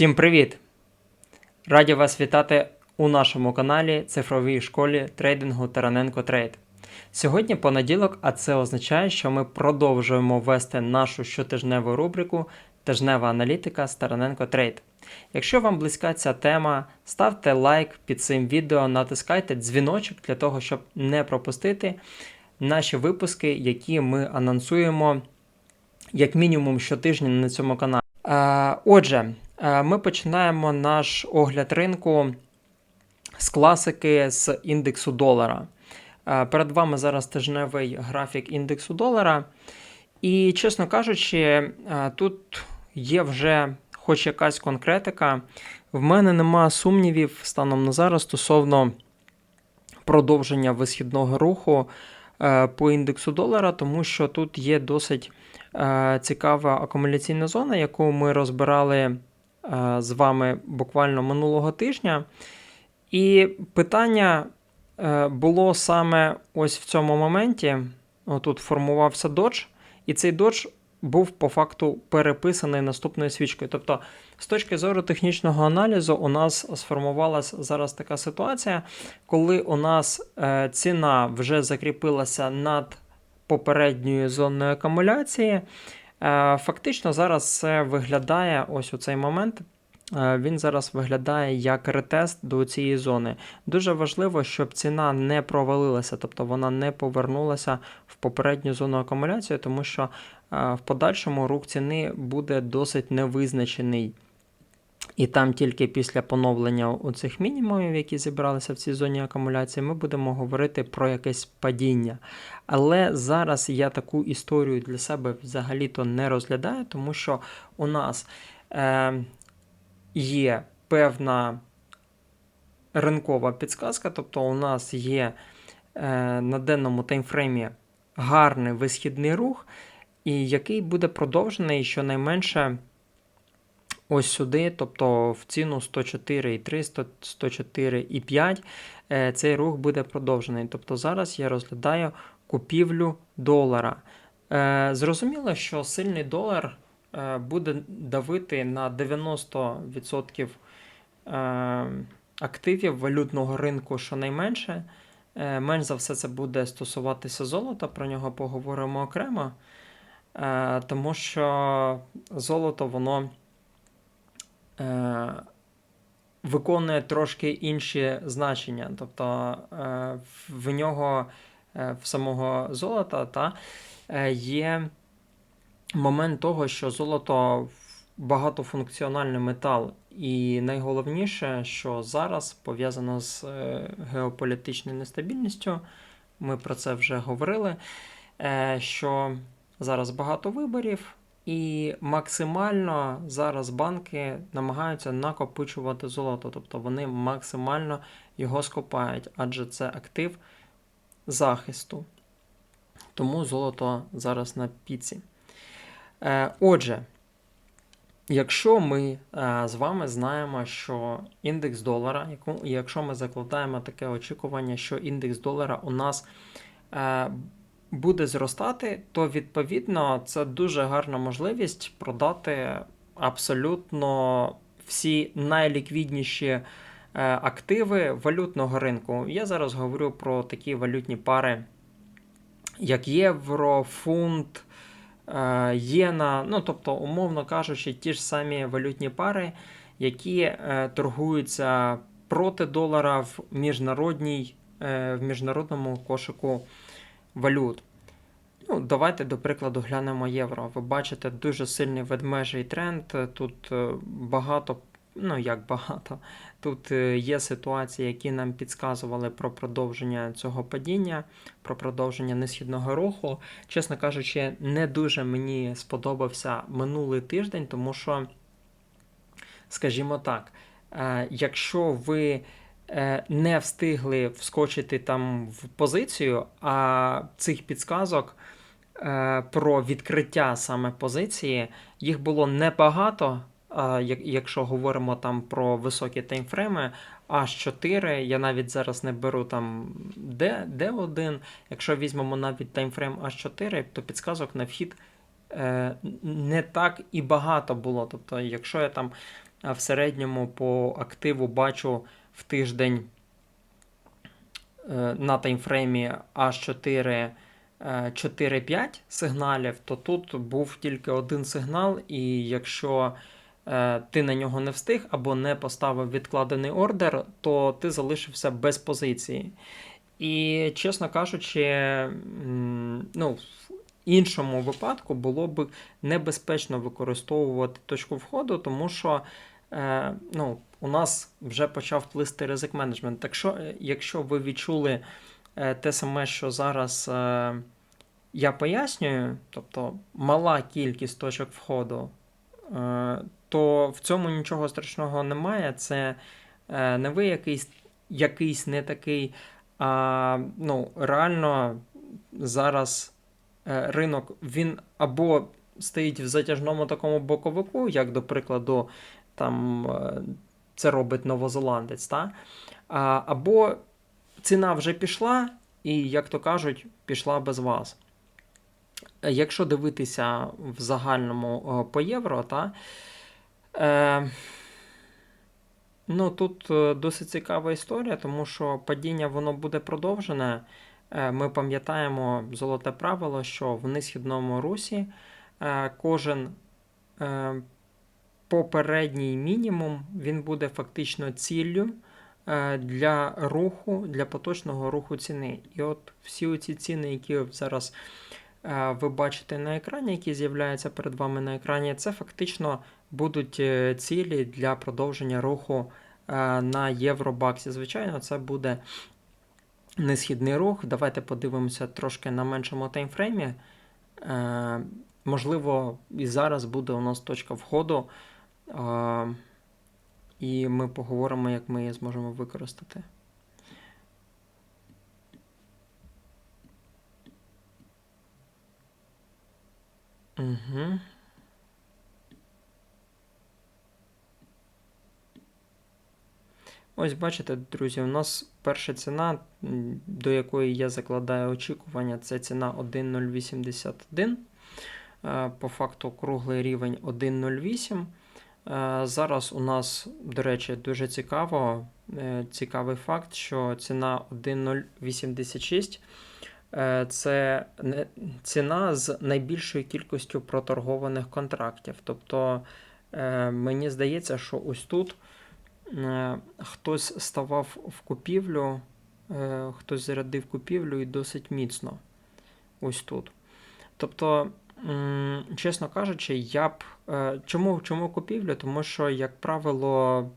Всім привіт! Раді вас вітати у нашому каналі цифровій школі трейдингу Тараненко Трейд. Сьогодні понеділок, а це означає, що ми продовжуємо вести нашу щотижневу рубрику Тижнева аналітика з Тараненко Трейд. Якщо вам близька ця тема, ставте лайк під цим відео, натискайте дзвіночок для того, щоб не пропустити наші випуски, які ми анонсуємо як мінімум щотижня на цьому каналі. Е, Отже, ми починаємо наш огляд ринку з класики з індексу долара. Е, Перед вами зараз тижневий графік індексу долара. І, чесно кажучи, е, тут є вже хоч якась конкретика. В мене нема сумнівів станом на зараз стосовно продовження висхідного руху е, по індексу долара, тому що тут є досить е, цікава акумуляційна зона, яку ми розбирали е, з вами буквально минулого тижня. І питання е, було саме ось в цьому моменті. Отут формувався додж, і цей додж був по факту переписаний наступною свічкою. Тобто, з точки зору технічного аналізу, у нас сформувалася зараз така ситуація, коли у нас е, ціна вже закріпилася над попередньою зоною акумуляції. Е, фактично, зараз це виглядає ось у цей момент. е, Він зараз виглядає як ретест до цієї зони. Дуже важливо, щоб ціна не провалилася, тобто вона не повернулася в попередню зону акумуляції, тому що е, в подальшому рух ціни буде досить невизначений. І там тільки після поновлення оцих мінімумів, які зібралися в цій зоні акумуляції, ми будемо говорити про якесь падіння. Але зараз я таку історію для себе взагалі-то не розглядаю, тому що у нас е, є певна ринкова підсказка, тобто у нас є е, на денному таймфреймі гарний висхідний рух, і який буде продовжений щонайменше ось сюди, тобто в ціну 104,3, 104,5, е, цей рух буде продовжений. Тобто зараз я розглядаю купівлю долара. Е, Зрозуміло, що сильний долар е, буде давити на 90% е, активів валютного ринку щонайменше. Менш за все, це буде стосуватися золота, про нього поговоримо окремо. Тому що золото, воно виконує трошки інші значення. Тобто е, в нього, е, в самого золота, та, е, є момент того, що золото багатофункціональний метал. І найголовніше, що зараз пов'язано з е, геополітичною нестабільністю, ми про це вже говорили. е, Що зараз багато виборів, і максимально зараз банки намагаються накопичувати золото, тобто вони максимально його скопають, адже це актив захисту. Тому золото зараз на піці. Е, Отже, якщо ми е, з вами знаємо, що індекс долара, якщо ми закладаємо таке очікування, що індекс долара у нас е, буде зростати, то відповідно це дуже гарна можливість продати абсолютно всі найліквідніші е, активи валютного ринку. Я зараз говорю про такі валютні пари, як євро, фунт, е, єна, ну тобто, умовно кажучи, ті ж самі валютні пари, які е, торгуються проти долара в міжнародній, в міжнародному кошику валют. Ну, давайте, до прикладу, глянемо євро. Ви бачите дуже сильний ведмежий тренд. Тут е, багато, ну як багато, тут е, є ситуації, які нам підказували про продовження цього падіння, про продовження несхідного руху. Чесно кажучи, не дуже мені сподобався минулий тиждень, тому що, скажімо так, е, якщо ви не встигли вскочити там в позицію, а цих підсказок е, про відкриття саме позиції, їх було небагато. е, Якщо говоримо там про високі таймфрейми, аж 4, я навіть зараз не беру там D, D1. Якщо візьмемо навіть таймфрейм аж 4, то підсказок на вхід е, не так і багато було. Тобто, якщо я там е, в середньому по активу бачу в тиждень е, на таймфреймі H4 е, 4-5 сигналів, то тут був тільки один сигнал, і якщо е, ти на нього не встиг або не поставив відкладений ордер, то ти залишився без позиції. І, чесно кажучи, ну, в іншому випадку було б небезпечно використовувати точку входу, тому що е, ну, у нас вже почав плисти ризик менеджмент. Так що, е, якщо ви відчули е, те саме, що зараз е, я пояснюю, тобто мала кількість точок входу, то в цьому нічого страшного немає. Це не ви якийсь, якийсь не такий. А ну, реально зараз ринок він або стоїть в затяжному такому боковику, як до прикладу, там це робить новозеландець, та? а, або ціна вже пішла, і, як то кажуть, пішла без вас. Якщо дивитися в загальному е, по євро, та, е, ну тут е, досить цікава історія, тому що падіння воно буде продовжене. Е, Ми пам'ятаємо золоте правило, що в несхідному русі кожен попередній мінімум він буде фактично ціллю е, для руху, для поточного руху ціни. І от всі ці ціни, які зараз е, ви бачите на екрані, які з'являються перед вами на екрані, це фактично будуть е, цілі для продовження руху на Євробаксі. Звичайно, це буде несхідний рух. Давайте подивимося трошки на меншому таймфреймі. Можливо, і зараз буде у нас точка входу, і ми поговоримо, як ми її зможемо використати. Угу. Ось бачите, друзі, у нас перша ціна, до якої я закладаю очікування, це ціна 1.081. Е, По факту круглий рівень 1.08. Е, Зараз у нас, до речі, дуже цікаво, е, цікавий факт, що ціна 1.086 е, це ціна з найбільшою кількістю проторгованих контрактів. Тобто мені здається, що ось тут хтось ставав в купівлю, хтось зарядив купівлю і досить міцно. Ось тут. Тобто, чесно кажучи, я б. е, Чому, чому купівлю? Тому що, як правило,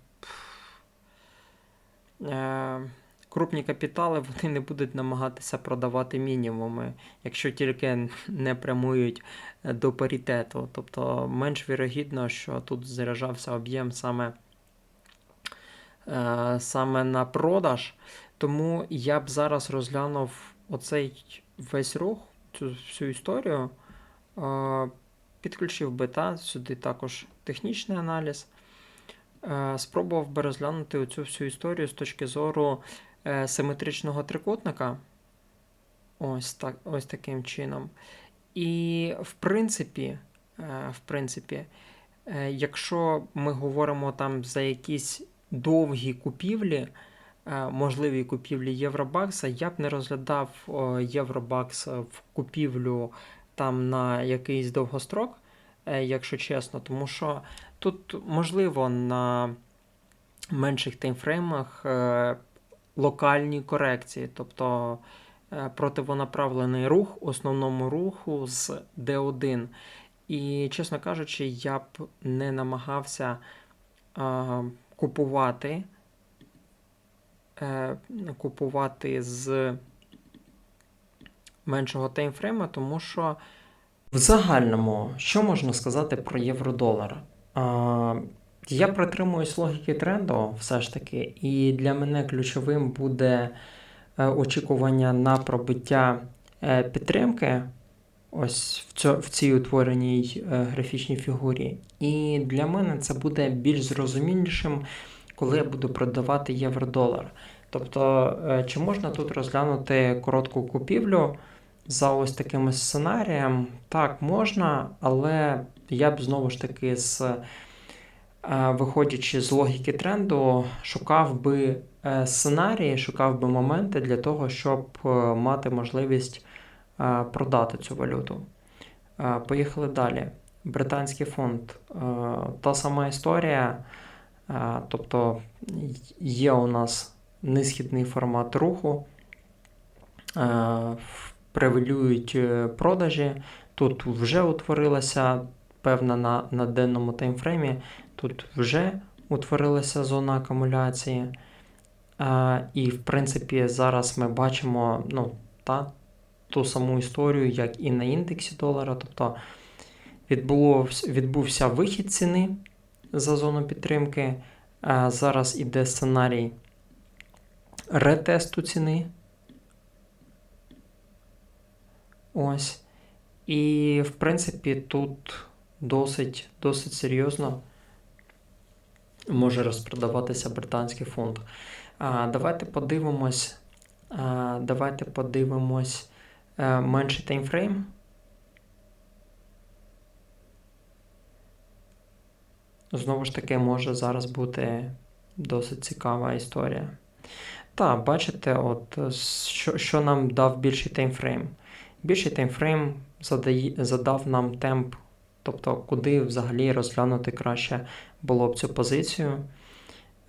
е, крупні капітали вони не будуть намагатися продавати мінімуми, якщо тільки не прямують е, до паритету. Тобто менш вірогідно, що тут заряджався об'єм саме саме на продаж. Тому я б зараз розглянув оцей весь рух, цю всю історію, підключив би та, сюди також технічний аналіз. Е, Спробував би розглянути оцю всю історію з точки зору е, симетричного трикутника. Ось, так, ось таким чином. І в принципі, е, в принципі, е, якщо ми говоримо там за якісь довгі купівлі, е, можливі купівлі Євробакса, я б не розглядав Євробакс в купівлю там на якийсь довгострок, е, якщо чесно, тому що тут можливо на менших таймфреймах е, локальні корекції, тобто е, противонаправлений рух основному руху з D1. І, чесно кажучи, я б не намагався а, купувати, е, купувати з меншого таймфрейма, тому що в загальному, що можна сказати про євро-долар? А, я притримуюсь логіки тренду все ж таки, і для мене ключовим буде е, очікування на пробиття е, підтримки. Ось в, цьо, в цій утвореній е, графічній фігурі. І для мене це буде більш зрозумілішим, коли я буду продавати євро-долар. Тобто, чи можна тут розглянути коротку купівлю за ось таким сценарієм? Так, можна, але я б знову ж таки з е, виходячи з логіки тренду, шукав би е, сценарії, шукав би моменти для того, щоб е, мати можливість продати цю валюту. Поїхали далі. Британський. Е, Та сама історія. Тобто є у нас несхідний формат руху, превалюють е, продажі. Тут вже утворилася певна на, на денному таймфреймі, тут вже утворилася зона акумуляції. Е, І, в принципі, зараз ми бачимо ну, та, ту саму історію, як і на індексі долара. Тобто відбулось, відбувся вихід ціни за зону підтримки. Е, Зараз іде сценарій ретесту ціни. Ось. І, в принципі, тут досить, досить серйозно може розпродаватися британський фунт. А, Давайте подивимось. а, Давайте подивимось е, менший таймфрейм. Знову ж таки, може зараз бути досить цікава історія. Так, бачите, от що, що нам дав більший таймфрейм. Більший таймфрейм задав нам темп, тобто куди взагалі розглянути краще було б цю позицію.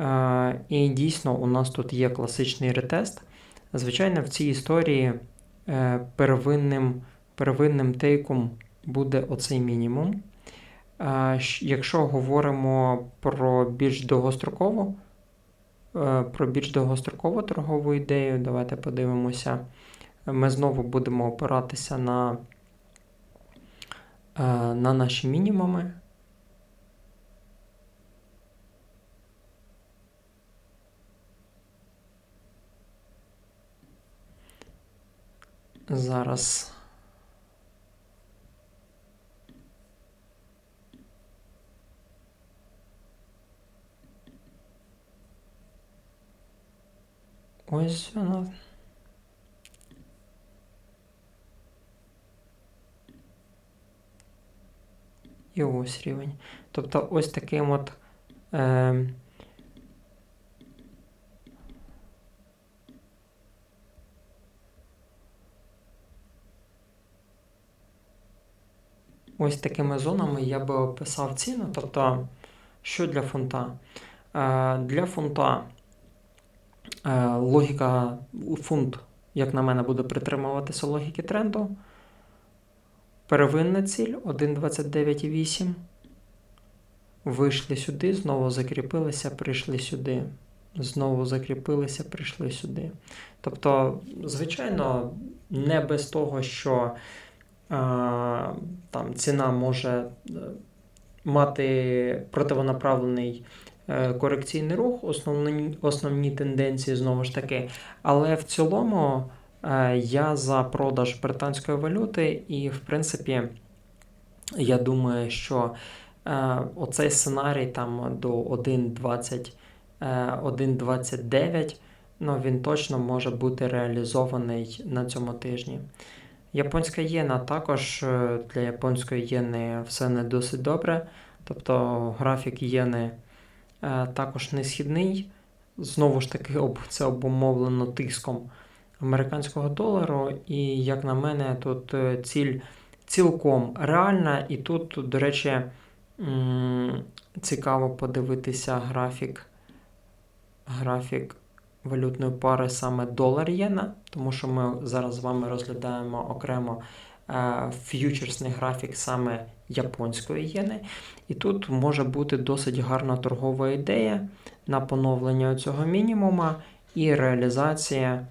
Е, і дійсно, у нас тут є класичний ретест. Звичайно, в цій історії е, первинним, первинним тейком буде оцей мінімум. Е, якщо говоримо про більш довгострокову, про більш довгострокову торгову ідею, давайте подивимося. Ми знову будемо опиратися на, е, на наші мінімуми. Зараз. Ось вона. І ось рівень. Тобто ось таким от. Е, ось такими зонами я би описав ціну. Тобто, що для фунта? Е, для фунта е, логіка фунт, як на мене, буде притримуватися логіки тренду. Первинна ціль 1.29,8. Вийшли сюди, знову закріпилися, прийшли сюди. Знову закріпилися, прийшли сюди. Тобто, звичайно, не без того, що е, там ціна може е, мати противонаправлений е, корекційний рух, основні, основні тенденції знову ж таки. Але в цілому. Е, Я за продаж британської валюти, і, в принципі, я думаю, що е, оцей сценарій там до 1.20, е, 1.29, ну, він точно може бути реалізований на цьому тижні. Японська єна також для японської єни все не досить добре. Тобто графік єни також не східний. Знову ж таки, це обумовлено тиском американського долару, і, як на мене, тут е, ціль цілком реальна. І тут, до речі, цікаво подивитися графік, графік валютної пари саме долар-єна, тому що ми зараз з вами розглядаємо окремо е, ф'ючерсний графік саме японської єни. І тут може бути досить гарна торгова ідея на поновлення цього мінімума і реалізація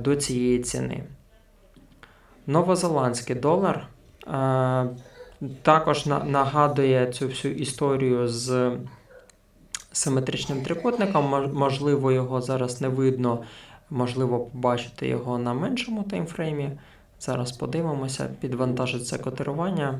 до цієї ціни. Новозеландський долар е, також на- нагадує цю всю історію з симетричним трикутником. Можливо, його зараз не видно, можливо, побачити його на меншому таймфреймі. Зараз подивимося, підвантажиться котирування.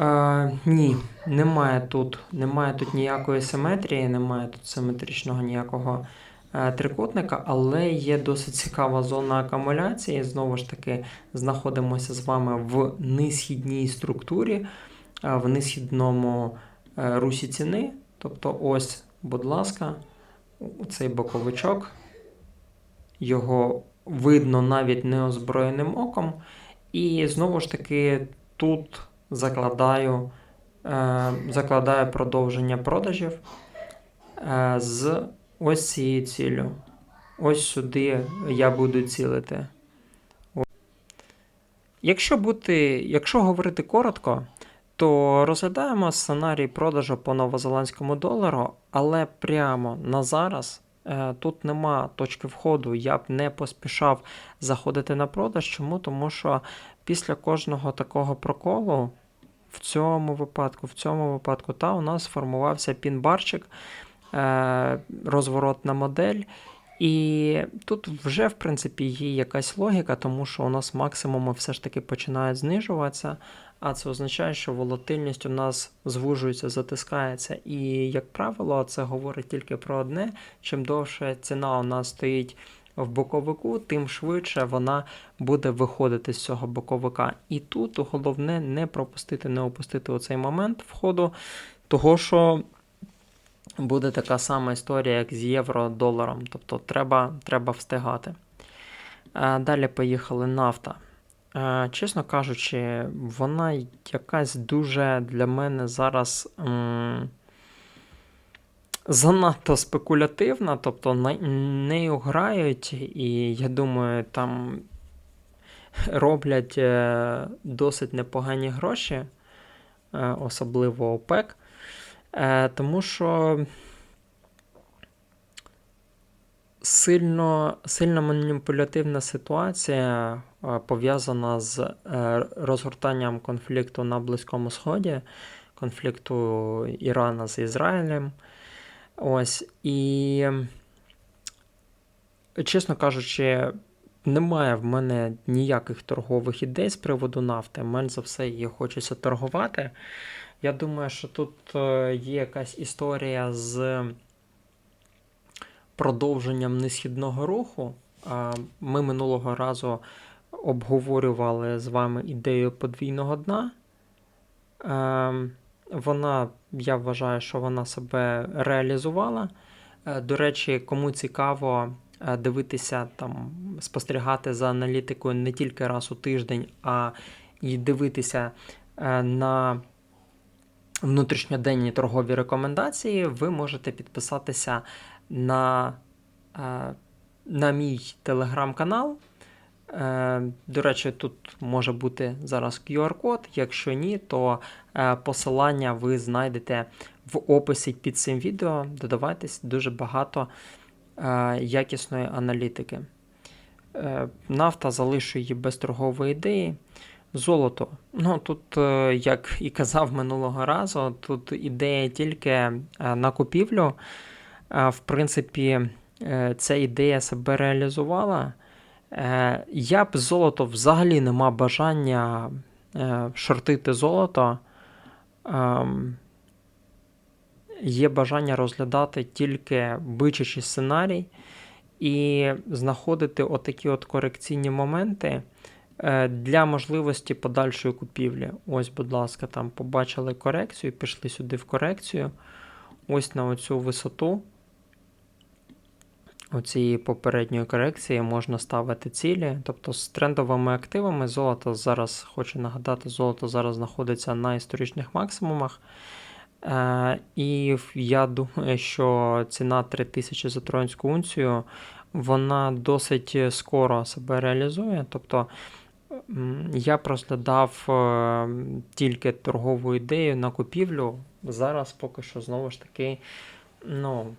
Е, ні, немає тут, немає тут ніякої симетрії, немає тут симетричного ніякого е, трикутника, але є досить цікава зона акумуляції. Знову ж таки, знаходимося з вами в несхідній структурі. е, в несхідному е, русі ціни. Тобто, ось, будь ласка, цей боковичок. Його видно навіть неозброєним оком. І знову ж таки тут закладаю, е, закладаю продовження продажів е, з ось цією ціллю. Ось сюди я буду цілити. Якщо бути, якщо говорити коротко, то розглядаємо сценарій продажу по новозеландському долару, але прямо на зараз е, тут нема точки входу. Я б не поспішав заходити на продаж. Чому? Тому що після кожного такого проколу, в цьому випадку, в цьому випадку, та у нас сформувався пін-барчик, розворотна модель. І тут вже, в принципі, є якась логіка, тому що у нас максимуми все ж таки починають знижуватися, а це означає, що волатильність у нас звужується, затискається. І, як правило, це говорить тільки про одне: чим довше ціна у нас стоїть в боковику, тим швидше вона буде виходити з цього боковика. І тут головне не пропустити, не опустити оцей момент входу, того що буде така сама історія, як з євро-доларом. Тобто треба, треба встигати. Е, Далі поїхали нафта. Е, Чесно кажучи, вона якась дуже для мене зараз м, занадто спекулятивна, тобто на- нею грають, і я думаю, там роблять е, досить непогані гроші, особливо ОПЕК. Е, Тому що сильно, сильно маніпулятивна ситуація е, пов'язана з е, розгортанням конфлікту на Близькому Сході, конфлікту Ірана з Ізраїлем. Ось. І, чесно кажучи, немає в мене ніяких торгових ідей з приводу нафти. Менш за все, її хочеться торгувати. Я думаю, що тут е, є якась історія з продовженням несхідного руху. Ми минулого разу обговорювали з вами ідею подвійного дна. Е, Вона, я вважаю, що вона себе реалізувала. Е, До речі, кому цікаво дивитися там, спостерігати за аналітикою не тільки раз у тиждень, а і дивитися на внутрішньоденні торгові рекомендації, ви можете підписатися на, е, на мій телеграм-канал. Е, До речі, тут може бути зараз QR-код. Якщо ні, то е, посилання ви знайдете в описі під цим відео. Додавайтесь дуже багато якісної аналітики. Нафта залишу її без торгової ідеї. Золото. Ну тут, е, як і казав минулого разу, тут ідея тільки е, на купівлю. Е, В принципі, ця ідея себе реалізувала. Я б золото взагалі не мав бажання шортити золото. Ем, Є бажання розглядати тільки бичачий сценарій і знаходити отакі от корекційні моменти для можливості подальшої купівлі. Ось, будь ласка, там побачили корекцію, пішли сюди в корекцію. Ось на оцю висоту оцієї попередньої корекції можна ставити цілі. Тобто з трендовими активами золото зараз, хочу нагадати, золото зараз знаходиться на історичних максимумах. Е, і я думаю, що ціна 3000 за троянську унцію, вона досить скоро себе реалізує. Тобто я б розглядав е, тільки торгову ідею на купівлю. Зараз поки що знову ж таки, ну.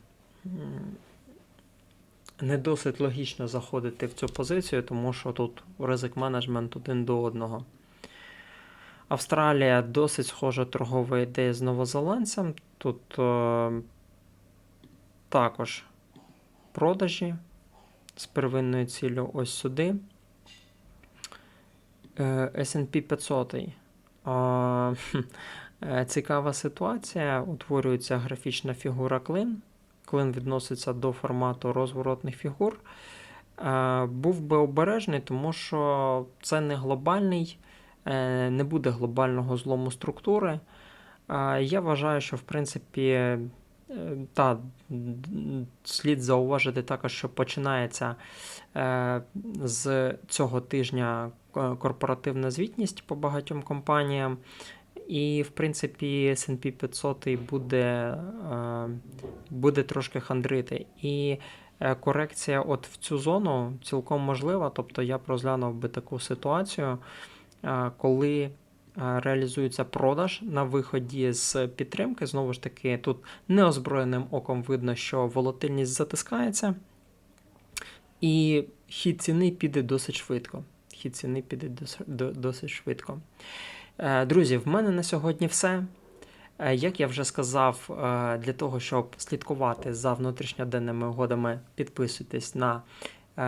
Не досить логічно заходити в цю позицію, тому що тут ризик менеджмент один до одного. Австралія досить схожа торгова ідея з новозеландцем. Тут е, також продажі з первинною ціллю ось сюди. Е, SP 500. Е, цікава ситуація. Утворюється графічна фігура клин. Клин відноситься до формату розворотних фігур. Е, був би обережний, тому що це не глобальний, не буде глобального злому структури. Я вважаю, що в принципі та слід зауважити також, що починається з цього тижня корпоративна звітність по багатьом компаніям. І, в принципі, S&P 500 буде, е, буде трошки хандрити. І е, корекція от в цю зону цілком можлива. Тобто я б розглянув би таку ситуацію, е, коли реалізується продаж на виході з підтримки. Знову ж таки, тут неозброєним оком видно, що волатильність затискається, і хід ціни піде досить швидко. Хід ціни підуть досить швидко. Е, Друзі, в мене на сьогодні все. Е, Як я вже сказав, е, для того, щоб слідкувати за внутрішньоденними угодами, підписуйтесь на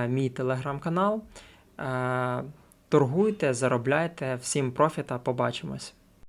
мій телеграм-канал. Торгуйте, заробляйте, всім профіта, побачимось.